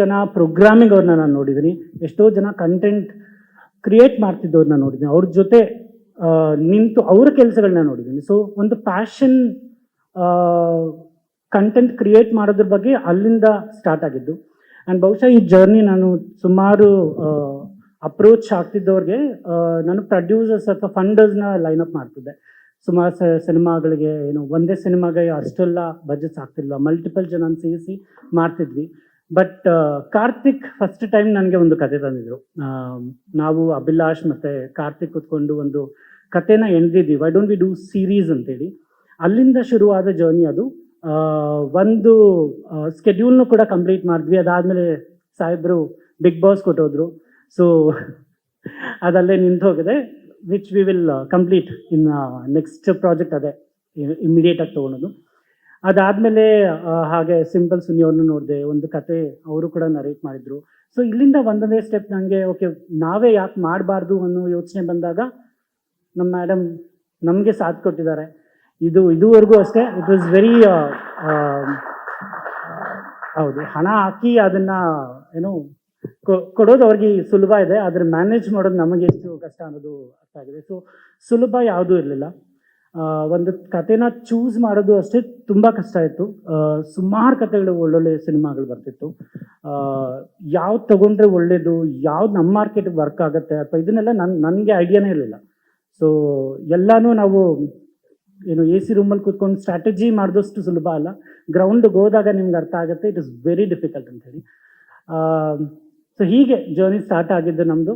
ಜನ ಪ್ರೋಗ್ರಾಮಿಂಗ್ ಅವ್ರನ್ನ ನಾನು ನೋಡಿದ್ದೀನಿ ಎಷ್ಟೋ ಜನ ಕಂಟೆಂಟ್ ಕ್ರಿಯೇಟ್ ಮಾಡ್ತಿದ್ದವ್ರನ್ನ ನೋಡಿದ್ದೀನಿ ಅವ್ರ ಜೊತೆ ನಿಂತು ಅವ್ರ ಕೆಲಸಗಳನ್ನ ನೋಡಿದ್ದೀನಿ ಸೊ ಒಂದು ಪ್ಯಾಷನ್ ಕಂಟೆಂಟ್ ಕ್ರಿಯೇಟ್ ಮಾಡೋದ್ರ ಬಗ್ಗೆ ಅಲ್ಲಿಂದ ಸ್ಟಾರ್ಟ್ ಆಗಿದ್ದು. ಆ್ಯಂಡ್ ಬಹುಶಃ ಈ ಜರ್ನಿ ನಾನು ಸುಮಾರು ಅಪ್ರೋಚ್ ಆಗ್ತಿದ್ದವ್ರಿಗೆ ನಾನು ಪ್ರೊಡ್ಯೂಸರ್ಸ್ ಅಥವಾ ಫಂಡರ್ಸ್ನ ಲೈನ್ ಅಪ್ ಮಾಡ್ತಿದ್ದೆ. ಸುಮಾರು ಸಿನಿಮಾಗಳಿಗೆ, ಏನು ಒಂದೇ ಸಿನಿಮಾಗೆ ಅಷ್ಟೆಲ್ಲ ಬಜೆಟ್ಸ್ ಆಗ್ತಿಲ್ಲ ಮಲ್ಟಿಪಲ್ ಜನ ಸೇರಿಸಿ ಮಾಡ್ತಿದ್ವಿ. ಬಟ್ ಕಾರ್ತಿಕ್ ಫಸ್ಟ್ ಟೈಮ್ ನನಗೆ ಒಂದು ಕತೆ ತಂದಿದ್ರು. ನಾವು ಅಭಿಲಾಷ್ ಮತ್ತೆ ಕಾರ್ತಿಕ್ ಕುತ್ಕೊಂಡು ಒಂದು ಕತೆನ ಎಣ್ದಿದ್ವಿ. Why don't we do series ಅಂತೇಳಿ. ಅಲ್ಲಿಂದ ಶುರುವಾದ ಜರ್ನಿ ಅದು ಒಂದು ಸ್ಕೆಡ್ಯೂಲ್ನು ಕೂಡ ಕಂಪ್ಲೀಟ್ ಮಾಡಿದ್ವಿ. ಅದಾದಮೇಲೆ ಸಾಹೇಬ್ರು ಬಿಗ್ ಬಾಸ್ ಕೊಟ್ಟೋದ್ರು. ಸೊ ಅದಲ್ಲೇ ನಿಂತು ಹೋಗಿದೆ which we will complete in next project ಅದೇ ಇಮ್ಮಿಡಿಯೇಟಾಗಿ ತೊಗೊಳೋದು. ಅದಾದಮೇಲೆ ಹಾಗೆ ಸಿಂಪಲ್ ಸುನಿ ಅವ್ರನ್ನು ನೋಡಿದೆ, ಒಂದು ಕತೆ ಅವರು ಕೂಡ ನರೇಟ್ ಮಾಡಿದ್ರು. ಸೊ ಇಲ್ಲಿಂದ ಒಂದನೇ ಸ್ಟೆಪ್ ನನಗೆ ಓಕೆ ನಾವೇ ಯಾಕೆ ಮಾಡಬಾರ್ದು ಅನ್ನೋ ಯೋಚನೆ ಬಂದಾಗ ನಮ್ಮ ಮೇಡಮ್ ನಮಗೆ ಸಾಥ್ ಕೊಟ್ಟಿದ್ದಾರೆ. ಇದು, ಇದುವರೆಗೂ ಅಷ್ಟೇ ಇಟ್ ವಾಸ್ ವೆರಿ ಹೌದು, ಹಣ ಹಾಕಿ ಅದನ್ನ, ಏನು ಕೊಡೋದು ಅವ್ರಿಗೆ ಸುಲಭ ಇದೆ, ಆದರೆ ಮ್ಯಾನೇಜ್ ಮಾಡೋದು ನಮಗೆ ಎಷ್ಟು ಕಷ್ಟ ಅನ್ನೋದು ಅರ್ಥ ಆಗಿದೆ. ಸೊ ಸುಲಭ ಯಾವುದೂ ಇರಲಿಲ್ಲ. ಒಂದು ಕತೆನ ಚೂಸ್ ಮಾಡೋದು ಅಷ್ಟೇ ತುಂಬ ಕಷ್ಟ ಇತ್ತು ಸುಮಾರು ಕತೆಗಳು ಒಳ್ಳೊಳ್ಳೆ ಸಿನಿಮಾಗಳು ಬರ್ತಿತ್ತು. ಯಾವ್ದು ತಗೊಂಡ್ರೆ ಒಳ್ಳೇದು, ಯಾವ್ದು ನಮ್ಮ ಮಾರ್ಕೆಟ್ಗೆ ವರ್ಕ್ ಆಗುತ್ತೆ ಅಥವಾ ಇದನ್ನೆಲ್ಲ ನನ್, ನನಗೆ ಐಡಿಯಾನೇ ಇರಲಿಲ್ಲ. ಸೊ ಎಲ್ಲನೂ ನಾವು ಏನು ಎ ಸಿ ರೂಮಲ್ಲಿ ಕೂತ್ಕೊಂಡು ಸ್ಟ್ರಾಟಜಿ ಮಾಡಿದಷ್ಟು ಸುಲಭ ಅಲ್ಲ. ಗ್ರೌಂಡ್ಗೆ ಹೋದಾಗ ನಿಮ್ಗೆ ಅರ್ಥ ಆಗುತ್ತೆ ಇಟ್ ಇಸ್ ವೆರಿ ಡಿಫಿಕಲ್ಟ್ ಅಂತ ಹೇಳಿ. ಸೊ ಹೀಗೆ ಜರ್ನಿ ಸ್ಟಾರ್ಟ್ ಆಗಿದ್ದು ನಮ್ಮದು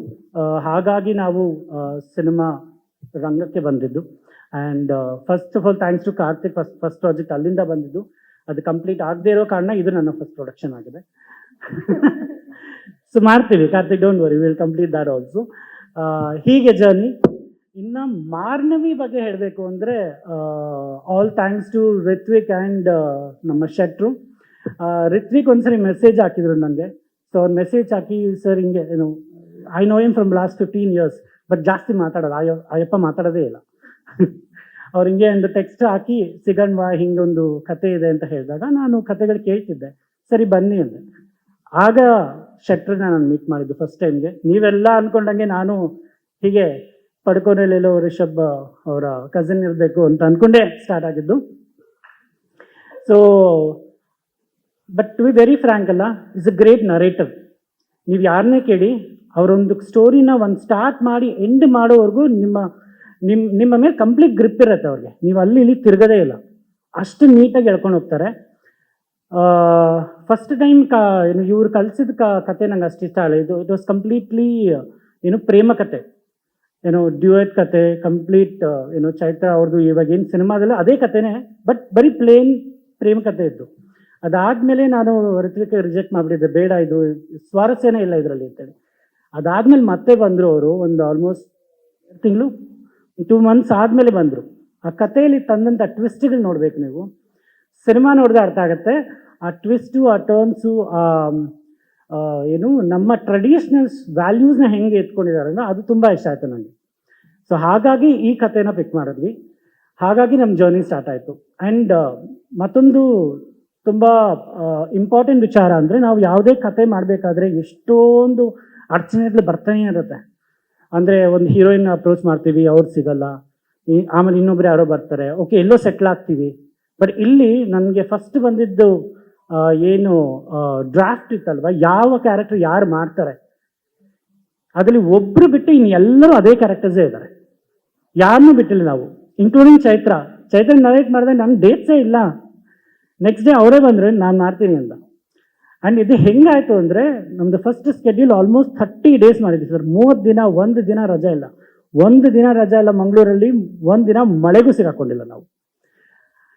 ಹಾಗಾಗಿ ನಾವು ಸಿನಿಮಾ ರಂಗಕ್ಕೆ ಬಂದಿದ್ದು. And first of all thanks to Karthik first first project ಅಲ್ಲಿಂದ ಬಂದಿದ್ದು. ಅದು ಕಂಪ್ಲೀಟ್ ಆಗದೆ ಇರೋ ಕಾರಣ ಇದು ನನ್ನ ಫಸ್ಟ್ ಪ್ರೊಡಕ್ಷನ್ ಆಗಿದೆ. ಸೊ ಮಾಡ್ತೀವಿ. Karthik don't worry will complete Dar also ಹೀಗೆ ಜರ್ನಿ ಇನ್ನು ಮಾರ್ನವಿ ಬಗ್ಗೆ ಹೇಳಬೇಕು ಅಂದರೆ all thanks to Rithvik and ನಮ್ಮ ಶೆಟ್ರು ರಿತ್ವಿಕ್ ಒಂದ್ಸರಿ ಮೆಸೇಜ್ ಹಾಕಿದ್ರು ನನಗೆ ಸೊ ಅವ್ರು ಮೆಸೇಜ್ ಹಾಕಿ ಸರ್ ಹಿಂಗೆ ಏನು I know him from last fifteen years but ಜಾಸ್ತಿ ಮಾತಾಡೋದು ಆಯೋ ಅಯ್ಯಪ್ಪ ಮಾತಾಡೋದೇ ಇಲ್ಲ. ಅವ್ರು ಹಿಂಗೆ ಒಂದು ಟೆಕ್ಸ್ಟ್ ಹಾಕಿ ಸಿಗಣ್ವಾ ಹಿಂಗೊಂದು ಕತೆ ಇದೆ ಅಂತ ಹೇಳಿದಾಗ ನಾನು ಕತೆಗಳು ಕೇಳ್ತಿದ್ದೆ. ಸರಿ ಬನ್ನಿ ಅಂದೆ. ಆಗ ಶೆಟ್ರನ್ನ ನಾನು ಮೀಟ್ ಮಾಡಿದ್ದು ಫಸ್ಟ್ ಟೈಮ್ಗೆ ನೀವೆಲ್ಲ ಅನ್ಕೊಂಡಂಗೆ ನಾನು ಹೀಗೆ ಪಡ್ಕೋನೆಲೆಲ್ಲೋ ರಿಷಬ್ ಅವರ ಕಸಿನ್ ಇರಬೇಕು ಅಂತ ಅನ್ಕೊಂಡೆ ಸ್ಟಾರ್ಟ್ ಆಗಿದ್ದು. So but to be very frank ಅಲ್ಲ ಇಸ್ ಅ ಗ್ರೇಟ್ ನರೇಟಿವ್ ನೀವು ಯಾರನ್ನೇ ಕೇಳಿ, ಅವರೊಂದು ಸ್ಟೋರಿನ ಒಂದು ಸ್ಟಾರ್ಟ್ ಮಾಡಿ ಎಂಡ್ ಮಾಡೋವರೆಗೂ ನಿಮ್ಮ ನಿಮ್ಮ ನಿಮ್ಮ ಮೇಲೆ ಕಂಪ್ಲೀಟ್ ಗ್ರಿಪ್ ಇರುತ್ತೆ ಅವ್ರಿಗೆ. ನೀವು ಅಲ್ಲಿ ಇಲ್ಲಿ ತಿರ್ಗದೇ ಇಲ್ಲ. ಅಷ್ಟು ನೀಟಾಗಿ ಎಳ್ಕೊಂಡು ಹೋಗ್ತಾರೆ. ಫಸ್ಟ್ ಟೈಮ್ ಕ, ಏನು, ಇವ್ರು ಕಲಿಸಿದ ಕ, ಕತೆ ನಂಗೆ ಅಷ್ಟು ಇಷ್ಟ ಆಗಲ್ಲ ಇದು ಇಟ್ ವಾಸ್ ಕಂಪ್ಲೀಟ್ಲಿ ಏನು, ಪ್ರೇಮ ಕತೆ. ಏನು ಡ್ಯೂಯೆಟ್ ಕತೆ ಕಂಪ್ಲೀಟ್ ಏನು, ಚೈತ್ರ ಅವ್ರದ್ದು ಇವಾಗ ಏನು ಸಿನಿಮಾದಲ್ಲ ಅದೇ ಕತೆನೇ ಬಟ್ ಬರೀ ಪ್ಲೇನ್ ಪ್ರೇಮ ಕತೆ ಇತ್ತು ಅದಾದ್ಮೇಲೆ ನಾನು ಋತ್ವಿಕ ರಿಜೆಕ್ಟ್ ಮಾಡಿಬಿಟ್ಟಿದ್ದೆ. ಬೇಡ, ಇದು ಸ್ವಾರಸ್ಯನೇ ಇಲ್ಲ ಇದರಲ್ಲಿ ಅಂತೇಳಿ. ಅದಾದ್ಮೇಲೆ ಮತ್ತೆ ಬಂದರು ಅವರು ಒಂದು ಆಲ್ಮೋಸ್ಟ್ ತಿಂಗಳು ಟೂ ಮಂತ್ಸ್ ಆದಮೇಲೆ ಬಂದರು. ಆ ಕಥೆಯಲ್ಲಿ ತಂದಂಥ ಟ್ವಿಸ್ಟ್ಗಳು ನೋಡಬೇಕು ನೀವು. ಸಿನಿಮಾ ನೋಡಿದ್ರೆ ಅರ್ಥ ಆಗುತ್ತೆ. ಆ ಟ್ವಿಸ್ಟು ಆ ಟರ್ನ್ಸು ಆ ಏನು, ನಮ್ಮ ಟ್ರೆಡಿಷ್ನಲ್ಸ್ ವ್ಯಾಲ್ಯೂಸ್ನ ಹೆಂಗೆ ಎತ್ಕೊಂಡಿದ್ದಾರೆ ಅಂದ್ರೆ ಅದು ತುಂಬ ಇಷ್ಟ ಆಯಿತು ನನಗೆ ಸೊ ಹಾಗಾಗಿ ಈ ಕಥೆನ ಪಿಕ್ ಮಾಡಿದ್ವಿ. ಹಾಗಾಗಿ ನಮ್ಮ ಜರ್ನಿ ಸ್ಟಾರ್ಟ್ ಆಯಿತು. ಆ್ಯಂಡ್ ಮತ್ತೊಂದು ತುಂಬ ಇಂಪಾರ್ಟೆಂಟ್ ವಿಚಾರ ಅಂದರೆ ನಾವು ಯಾವುದೇ ಕತೆ ಮಾಡಬೇಕಾದ್ರೆ ಎಷ್ಟೊಂದು ಅಡಚಣೆಗಳು ಬರ್ತಾನೆ ಇರುತ್ತೆ. ಅಂದರೆ ಒಂದು ಹೀರೋಯಿನ್ ಅಪ್ರೋಚ್ ಮಾಡ್ತೀವಿ, ಅವ್ರು ಸಿಗಲ್ಲ. ಆಮೇಲೆ ಇನ್ನೊಬ್ಬರು ಯಾರೋ ಬರ್ತಾರೆ. ಓಕೆ ಎಲ್ಲೋ ಸೆಟ್ಲ್ ಆಗ್ತೀವಿ. ಬಟ್ ಇಲ್ಲಿ ನನಗೆ ಫಸ್ಟ್ ಬಂದಿದ್ದು ಏನು ಡ್ರಾಫ್ಟ್ ಇತ್ತಲ್ವ? ಯಾವ ಕ್ಯಾರೆಕ್ಟರ್ ಯಾರು ಮಾಡ್ತಾರೆ? ಅದರಲ್ಲಿ ಒಬ್ರು ಬಿಟ್ಟು ಇನ್ನು ಎಲ್ಲರೂ ಅದೇ ಕ್ಯಾರೆಕ್ಟರ್ಸೇ ಇದ್ದಾರೆ ಯಾರನ್ನೂ ಬಿಟ್ಟಿಲ್ಲ ನಾವು. ಇನ್ಕ್ಲೂಡಿಂಗ್ ಚೈತ್ರ. ಚೈತ್ರ ನರೇಟ್ ಮಾಡಿದ್ರೆ ನನ್ನ ಡೇಟ್ಸೇ ಇಲ್ಲ. ನೆಕ್ಸ್ಟ್ ಡೇ ಅವರೇ ಬಂದರೆ ನಾನು ಮಾಡ್ತೀನಿ ಅಂತ. ಆ್ಯಂಡ್ ಇದು ಹೆಂಗಾಯಿತು ಅಂದರೆ ನಮ್ಮದು first schedule almost thirty days ಮಾಡಿದ್ವಿ ಸರ್ ಮೂವತ್ತು ದಿನ, ಒಂದು ದಿನ ರಜಾ ಇಲ್ಲ. ಒಂದು ದಿನ ರಜಾ ಇಲ್ಲ ಮಂಗಳೂರಲ್ಲಿ, ಒಂದು ದಿನ ಮಳೆಗೂ ಸಿಗಾಕೊಂಡಿಲ್ಲ ನಾವು.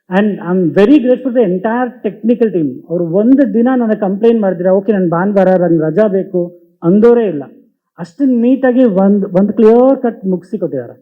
And I am very grateful the entire technical team ಅವರು ಒಂದು ದಿನ ನನಗೆ ಕಂಪ್ಲೇಂಟ್ ಮಾಡಿದ್ರೆ ಓಕೆ ನನ್ನ ಭಾನುವಾರ ನಂಗೆ ರಜಾ ಬೇಕು. ಅಂದೋರೇ ಇಲ್ಲ. ಅಷ್ಟು ನೀಟಾಗಿ ಒಂದು ಒಂದು ಕ್ಲಿಯರ್ ಕಟ್ ಮುಗಿಸಿ ಕೊಟ್ಟಿದ್ದಾರೆ.